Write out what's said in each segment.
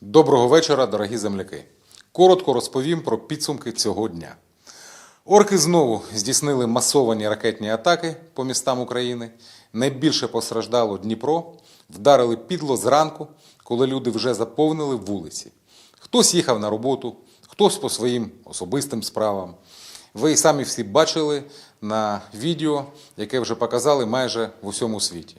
Доброго вечора, дорогі земляки. Коротко розповім про підсумки цього дня. Орки знову здійснили масовані ракетні атаки по містам України. Найбільше постраждало Дніпро. Вдарили підло зранку, коли люди вже заповнили вулиці. Хтось їхав на роботу, хтось по своїм особистим справам. Ви і самі всі бачили на відео, яке вже показали майже в усьому світі.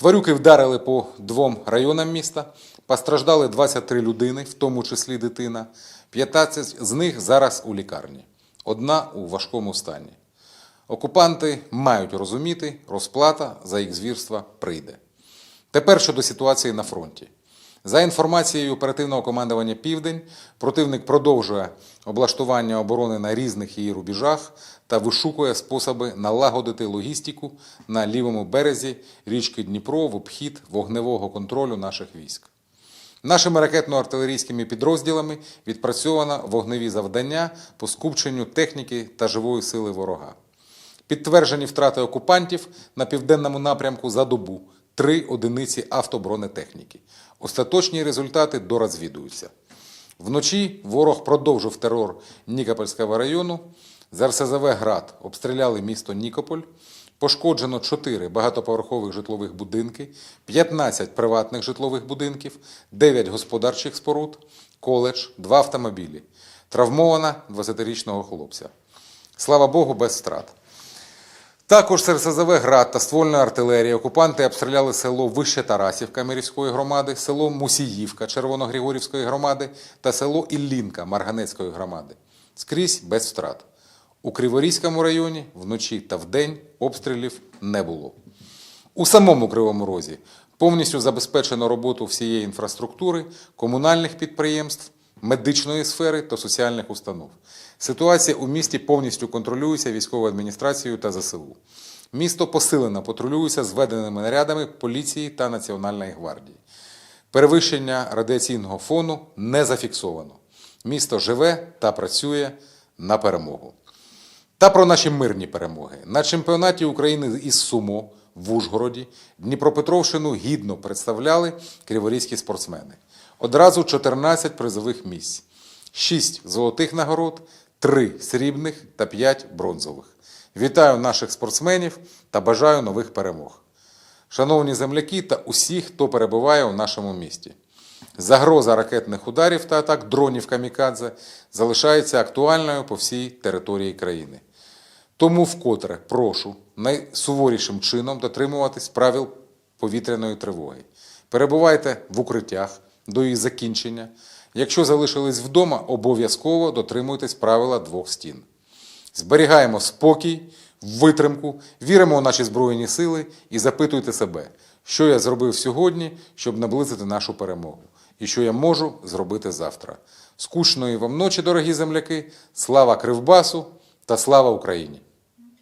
Тварюки вдарили по двом районам міста. Постраждали 23 людини, в тому числі дитина. 15 з них зараз у лікарні. Одна у важкому стані. Окупанти мають розуміти, розплата за їх звірства прийде. Тепер щодо ситуації на фронті. За інформацією оперативного командування Південь, противник продовжує облаштування оборони на різних її рубежах та вишукує способи налагодити логістику на лівому березі річки Дніпро в обхід вогневого контролю наших військ. Нашими ракетно-артилерійськими підрозділами відпрацьовано вогневі завдання по скупченню техніки та живої сили ворога. Підтверджені втрати окупантів на південному напрямку за добу три одиниці автобронетехніки. Остаточні результати дорозвідуються. Вночі ворог продовжив терор Нікопольського району. З РСЗВ «Град» обстріляли місто Нікополь. Пошкоджено 4 багатоповерхових житлових будинки, 15 приватних житлових будинків, 9 господарчих споруд, коледж, 2 автомобілі. Травмована 20-річного хлопця. Слава Богу, без втрат. Також з РСЗВ «Град» та ствольної артилерії окупанти обстріляли село Вище Тарасівка Мирівської громади, село Мусіївка Червоногригорівської громади та село Іллінка Марганецької громади. Скрізь без втрат. У Криворізькому районі вночі та вдень обстрілів не було. У самому Кривому Розі повністю забезпечено роботу всієї інфраструктури, комунальних підприємств, медичної сфери та соціальних установ. Ситуація у місті повністю контролюється військовою адміністрацією та ЗСУ. Місто посилено патрулюється зведеними нарядами поліції та Національної гвардії. Перевищення радіаційного фону не зафіксовано. Місто живе та працює на перемогу. Та про наші мирні перемоги. На чемпіонаті України із Сумо в Ужгороді Дніпропетровщину гідно представляли криворізькі спортсмени. Одразу 14 призових місць, 6 золотих нагород, 3 срібних та 5 бронзових. Вітаю наших спортсменів та бажаю нових перемог. Шановні земляки та усі, хто перебуває у нашому місті. Загроза ракетних ударів та атак дронів камікадзе залишається актуальною по всій території країни. Тому вкотре прошу найсуворішим чином дотримуватись правил повітряної тривоги. Перебувайте в укриттях до її закінчення. Якщо залишились вдома, обов'язково дотримуйтесь правила двох стін. Зберігаємо спокій, витримку, віримо у наші Збройні сили і запитуйте себе, що я зробив сьогодні, щоб наблизити нашу перемогу, і що я можу зробити завтра. Скучної вам ночі, дорогі земляки, слава Кривбасу та слава Україні!